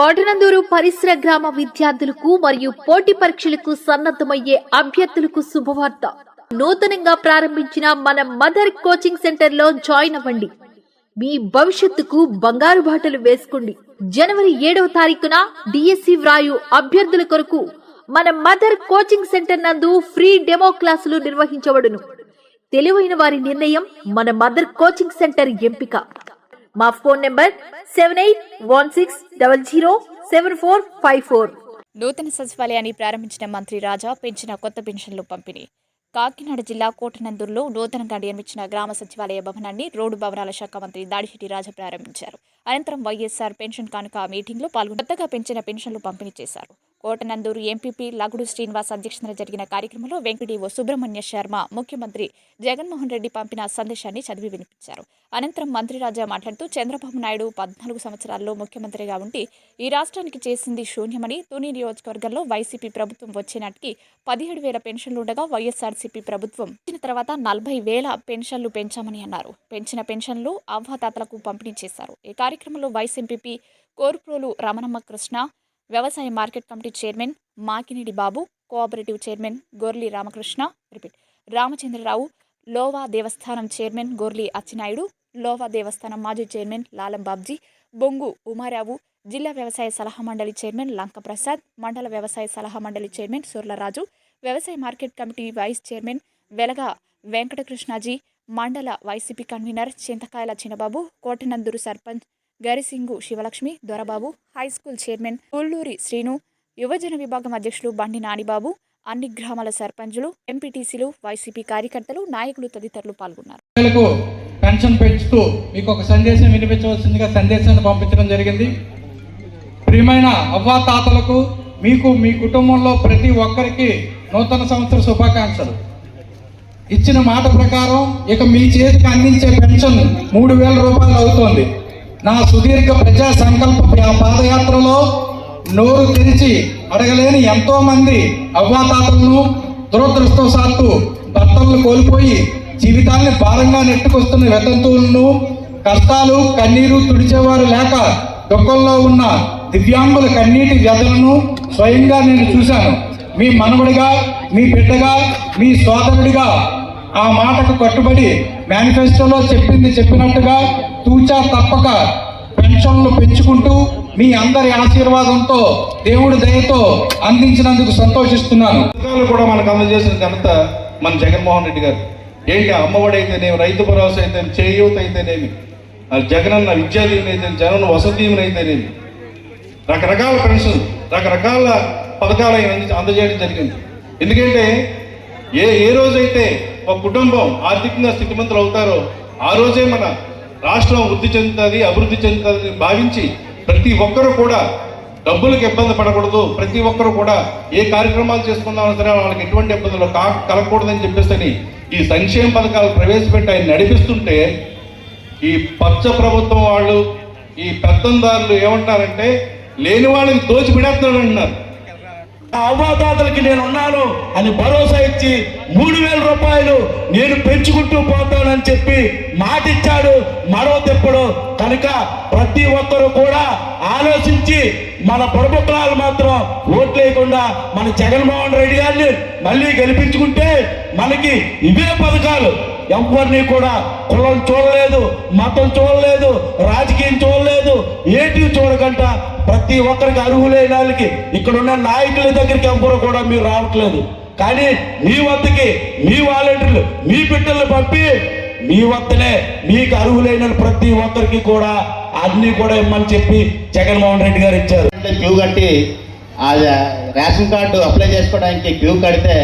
కోటనందూరు పరిసర గ్రామ విద్యార్థులకు మరియు పోటీ పరీక్షలకు సన్నద్ధమయ్యే అభ్యర్థులకు శుభవార్త. నూతనంగా ప్రారంభించిన మన మదర్ కోచింగ్ సెంటర్లో జాయిన్ అవ్వండి. మీ భవిష్యత్తుకు బంగారు బాటలు వేసుకోండి. జనవరి ఏడవ తారీఖున డిఎస్సి వ్రాయు అభ్యర్థుల కొరకు మన మదర్ కోచింగ్ సెంటర్ నందు ఫ్రీ డెమో క్లాసులు నిర్వహించబడును. తెలివైన వారి నిర్ణయం మన మదర్ కోచింగ్ సెంటర్ ఎంపిక. మా phone number seven eight one six double zero seven four five four నూతన సచివాలయాన్ని ప్రారంభించిన మంత్రి రాజా పెంచిన కొత్త పెన్షన్లు పంపిణీ. కాకినాడ జిల్లా కోటనందూరులో నూతనంగా నిర్మించిన గ్రామ సచివాలయ భవనాన్ని రోడ్డు భవనాల శాఖ మంత్రి దాడిశెట్టి రాజా ప్రారంభించారు. అనంతరం వైఎస్ఆర్ పెన్షన్ కానుక మీటింగ్లో పాల్గొని కొత్తగా పెంచిన పెన్షన్లు పంపిణీ చేశారు. కోటనందూరు ఎంపీపీ లగుడు శ్రీనివాస్ అధ్యక్షతన జరిగిన కార్యక్రమంలో వెంకటీఓ సుబ్రహ్మణ్య శర్మ ముఖ్యమంత్రి జగన్మోహన్ రెడ్డి పంపిన సందేశాన్ని చదివి వినిపించారు. అనంతరం మంత్రి రాజా మాట్లాడుతూ చంద్రబాబు నాయుడు పద్నాలుగు సంవత్సరాల్లో ముఖ్యమంత్రిగా ఉండి ఈ రాష్ట్రానికి చేసింది శూన్యమని తుని నియోజకవర్గంలో వైసీపీ ప్రభుత్వం వచ్చే నాటికి పదిహేడు వేల పెన్షన్లు ఉండగా వైఎస్ఆర్సీపీ ప్రభుత్వం వచ్చిన తర్వాత నలభై వేల పెన్షన్లు పెంచామని అన్నారు. పెంచిన పెన్షన్లు అవ్వాతాతలకు పంపిణీ చేశారు. ఈ కార్యక్రమంలో వైస్ ఎంపీపీ కోర్ప్రోలు రమణమ్మ కృష్ణ వ్యవసాయ market committee chairman Makinedi Babu cooperative chairman Gorli Ramakrishna repeat. Ramachandrarao Lova దేవస్థానం చైర్మన్ గోర్లి అచ్చినాయుడు లోవా దేవస్థానం మాజీ చైర్మన్ లాలం బాబ్జీ బొంగు ఉమారావు జిల్లా వ్యవసాయ సలహా మండలి చైర్మన్ లంక ప్రసాద్ మండల వ్యవసాయ సలహా మండలి చైర్మన్ సూర్లరాజు వ్యవసాయ market committee vice chairman Velaga Venkatakrishnaji మండల YCP convenor Chintakayala Chinnababu Kotananduru sarpanch Garisingu Sivalakshmi Dorababu high school chairman Kolluri Srinu యువజన విభాగం అధ్యక్షులు బండి నానిబాబు అన్ని గ్రామాల సర్పంచులు ఎంపీటీసీలు వైసీపీ కార్యకర్తలు నాయకులు తదితరులు పాల్గొన్నారు. పెన్షన్ పెంచుతూ మీకు ఒక సందేశం వినిపించవలసిందిగా సందేశాన్ని పంపించడం జరిగింది. ప్రియమైన అవ్వాతాతలకు మీకు మీ కుటుంబంలో ప్రతి ఒక్కరికి నూతన సంవత్సర శుభాకాంక్షలు. ఇచ్చిన మాట ప్రకారం ఇక మీ చేతికి అందించే పెన్షన్ మూడు వేల రూపాయలు అవుతోంది. నా సుదీర్ఘ ప్రజా సంకల్ప పాదయాత్రలో నోరు తెరిచి అడగలేని ఎంతో మంది అవ్వాతాతలను దురదృష్టవశాత్తు భర్తలను కోల్పోయి జీవితాన్ని భారంగా నెట్టుకొస్తున్న వితంతువులను కష్టాలు కన్నీరు తుడిచేవారు లేక దుఃఖంలో ఉన్న దివ్యాంగుల కన్నీటి వ్యధలను స్వయంగా నేను చూశాను. మీ మనవడిగా మీ బిడ్డగా మీ సోదరుడిగా ఆ మాటకు కట్టుబడి మేనిఫెస్టోలో చెప్పింది చెప్పినట్టుగా తూచా తప్పక పెన్షన్లు పెంచుకుంటూ మీ అందరి ఆశీర్వాదంతో దేవుడి దయతో అందించినందుకు సంతోషిస్తున్నాను. పథకాలు కూడా మనకు అందజేసిన ఘనత మన జగన్మోహన్ రెడ్డి గారు. ఏంటి అమ్మఒడి అయితేనేమి రైతు భరోసా అయితే చేయూత అయితేనేమి ఆ జగనన్న విద్యా దీవెన అయితే జగన్ వసతి అయితేనేమి రకరకాల పెన్షన్ రకరకాల పథకాలు అందజేయడం జరిగింది. ఎందుకంటే ఏ ఏ రోజైతే ఒక కుటుంబం ఆర్థికంగా స్థితిమంతులు అవుతారో ఆ రోజే మన రాష్ట్రం వృద్ధి చెందుతుంది అభివృద్ధి చెందుతుందని భావించి ప్రతి ఒక్కరూ కూడా డబ్బులకు ఇబ్బంది పడకూడదు. ప్రతి ఒక్కరు కూడా ఏ కార్యక్రమాలు చేసుకుందామని సరే వాళ్ళకి ఎటువంటి ఇబ్బందులు కా కలగకూడదని చెప్పేసి ఈ సంక్షేమ పథకాలు ప్రవేశపెట్టి ఆయన నడిపిస్తుంటే ఈ పచ్చ ప్రభుత్వం వాళ్ళు ఈ పెత్తందారులు ఏమంటారంటే లేని వాళ్ళని దోచిపెడేస్తున్నాడు అంటున్నారు ఆ అవ్వాతాతలకి నేను ఉన్నాను అని భరోసా ఇచ్చి మూడు వేల రూపాయలు నేను పెంచుకుంటూ పోతానని చెప్పి మాట ఇచ్చాడు మరో తెప్పుడు కనుక ప్రతి ఒక్కరూ కూడా ఆలోచించి మన ప్రభుత్వాలు మాత్రం ఓట్లేయకుండా మన జగన్మోహన్ రెడ్డి గారిని మళ్ళీ గెలిపించుకుంటే మనకి ఇవే పథకాలు. ఎవరిని కూడా కులం చూడలేదు మతం చూడలేదు రాజకీయం చూడలేదు ఏటి చూడకుండా ప్రతి ఒక్కరికి అర్హులైన వాళ్ళకి ఇక్కడ ఉన్న నాయకుల దగ్గరికి ఎవరు కూడా మీరు రావట్లేదు. కానీ మీ వద్దకి మీ వాలంటీర్లు మీ బిడ్డలు పంపి మీ వద్దనే మీకు అర్హులైన ప్రతి ఒక్కరికి కూడా అన్ని కూడా ఇమ్మని చెప్పి జగన్మోహన్ రెడ్డి గారు ఇచ్చారు. క్యూ కట్టి ఆ రేషన్ కార్డు అప్లై చేసుకోవడానికి క్యూ కడితే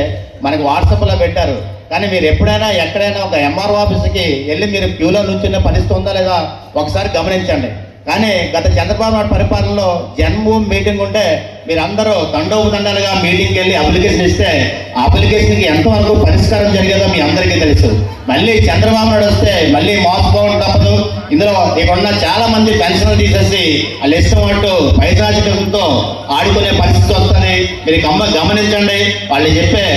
మనకి వాట్సాప్లో పెట్టారు. కానీ మీరు ఎప్పుడైనా ఎక్కడైనా ఒక ఎంఆర్ఓ ఆఫీస్కి వెళ్ళి మీరు క్యూలో నుంచున్న పరిస్థితి ఉందా లేదా ఒకసారి గమనించండి. కానీ గత చంద్రబాబు నాయుడు పరిపాలనలో జన్మభూమి మీటింగ్ ఉంటే మీరు అందరూ దండోపదండాలుగా మీటింగ్కి వెళ్ళి అప్లికేషన్ ఇస్తే ఆ అప్లికేషన్కి ఎంతవరకు పరిష్కారం జరిగేదో మీ అందరికీ తెలుసు. మళ్ళీ చంద్రబాబు నాయుడు వస్తే మళ్ళీ మోసపోవడం తప్పదు. ఇందులో ఇక్కడిన్న చాలా మంది పెన్షన్లు తీసేసి వాళ్ళు ఇష్టం అంటూ పైశాచికంతో ఆడుకునే పరిస్థితి వస్తుంది. మీరు గమ్మ గమనించండి. వాళ్ళు చెప్పే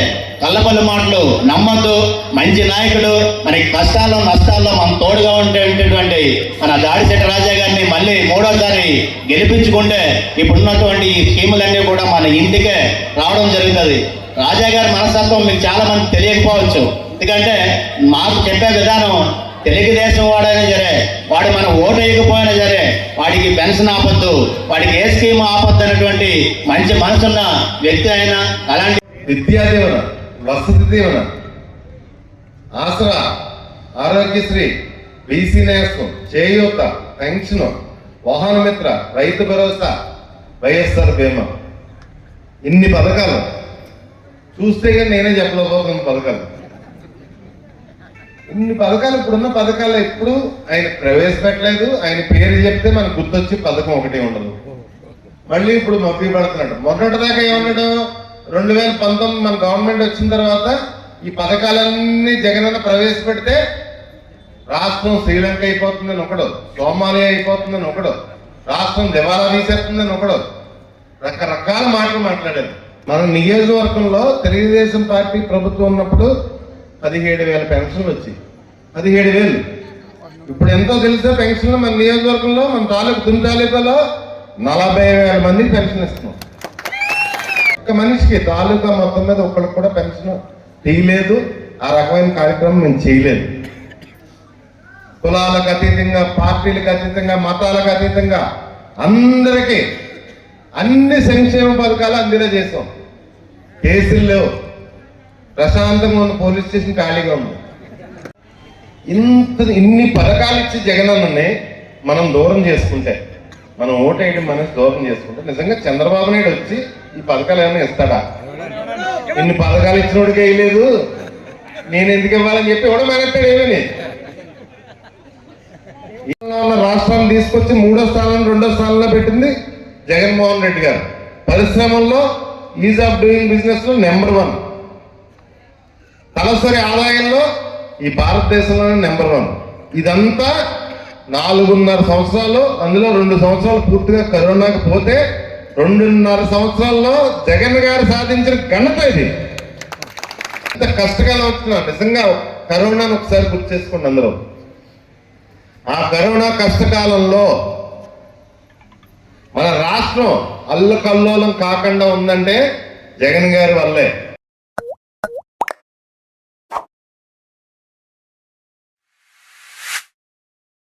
కళ్ళపల్లి మాటలు నమ్మద్దు. మంచి నాయకుడు మనకి కష్టాల్లో నష్టాల్లో మనం తోడుగా ఉండేటటువంటి మన దాడిశెట్టి రాజా గారిని మళ్ళీ మూడోసారి గెలిపించుకుంటే ఇప్పుడున్నటువంటి ఈ స్కీములన్నీ కూడా మన ఇంటికే రావడం జరుగుతుంది. రాజా గారి మనస్తత్వం మీకు చాలా మంది తెలియకపోవచ్చు. ఎందుకంటే మాకు చెప్పే విధానం తెలుగుదేశం వాడైనా సరే వాడు మన ఓటు వేయకపోయినా సరే వాడికి పెన్షన్ ఆపద్దు వాడికి ఏ స్కీమ్ ఆపద్దు అనేటువంటి మంచి మనసున్న వ్యక్తి అయినా అలాంటి విద్యా దీవెన వసతి దీవెన ఆసరా ఆరోగ్యశ్రీ బీసీ నేస్తం చేయూత పెన్షన్ వాహన మిత్ర రైతు భరోసా వైఎస్ఆర్ బీమా. ఇన్ని పథకాలు. చూస్తే కానీ నేనే చెప్పలేకపోతున్న పథకాలు. ఇన్ని పథకాలు ఇప్పుడున్న పథకాలు ఎప్పుడు ఆయన ప్రవేశపెట్టలేదు. ఆయన పేరు చెప్తే మనకు గుర్తొచ్చి పథకం ఒకటే ఉండదు. మళ్ళీ ఇప్పుడు మబ్బి పడుతున్నాడు. మొన్నటిదాకా ఏమన్నాడు? రెండు వేల పంతొమ్మిది మన గవర్నమెంట్ వచ్చిన తర్వాత ఈ పథకాలన్నీ జగనన్న ప్రవేశపెడితే రాష్ట్రం శ్రీలంక అయిపోతుందని ఒకడు సోమాలియా అయిపోతుందని ఒకడు రాష్ట్రం దివాలా తీసేస్తుందని ఒకడు రకరకాల మాటలు మాట్లాడారు మన నియోజకవర్గంలో తెలుగుదేశం పార్టీ ప్రభుత్వం ఉన్నప్పుడు పదిహేడు వేల పెన్షన్లు వచ్చాయి. పదిహేడు వేలు. ఇప్పుడు ఎంతో తెలిసే పెన్షన్లు మన నియోజకవర్గంలో మన తాలూకు తుని తాలూకాలో నలభై వేల మందికి పెన్షన్ ఇస్తున్నాం. ఒక మనిషికి తాలూకా మొత్తం మీద ఒక్కడికి కూడా పెన్షన్ తీయలేదు ఆ రకమైన కార్యక్రమం మేము చేయలేదు. కులాలకు అతీతంగా పార్టీలకు అతీతంగా మతాలకు అతీతంగా అందరికీ అన్ని సంక్షేమ పథకాలు అందేలా చేస్తాం కేసులు ప్రశాంతంగా ఉన్న పోలీస్ స్టేషన్ ఖాళీగా ఉంది. ఇంత ఇన్ని పథకాలు ఇచ్చి జగనన్నని మనం దూరం చేసుకుంటే మనం ఓటేయడం మనసు దూరం చేసుకుంటే నిజంగా చంద్రబాబు నాయుడు వచ్చి ఈ పథకాలు ఏమైనా ఇస్తాడా? ఇన్ని పథకాలు ఇచ్చినోడికి వేయలేదు నేను ఎందుకు ఇవ్వాలని చెప్పి ఇవ్వడం మానేస్తాడు ఏమని? ఉన్న రాష్ట్రాన్ని తీసుకొచ్చి మూడో స్థానం రెండో స్థానంలో పెట్టింది జగన్మోహన్ రెడ్డి గారు. పరిశ్రమల్లో ఈజ్ ఆఫ్ డూయింగ్ బిజినెస్లో నెంబర్ వన్ తలసరి ఆదాయంలో ఈ భారతదేశంలోనే నెంబర్ వన్ ఇదంతా నాలుగున్నర సంవత్సరాలు అందులో రెండు సంవత్సరాలు పూర్తిగా కరోనాకి పోతే రెండున్నర సంవత్సరాల్లో జగన్ గారు సాధించిన ఘనత ఇది. ఇంత కష్టకాలం వచ్చిన నిజంగా కరోనాను ఒకసారి గుర్తు చేసుకోండి అందరూ. ఆ కరోనా కష్టకాలంలో మన రాష్ట్రం అల్లకల్లోలం కాకుండా ఉందంటే జగన్ గారి వల్లే.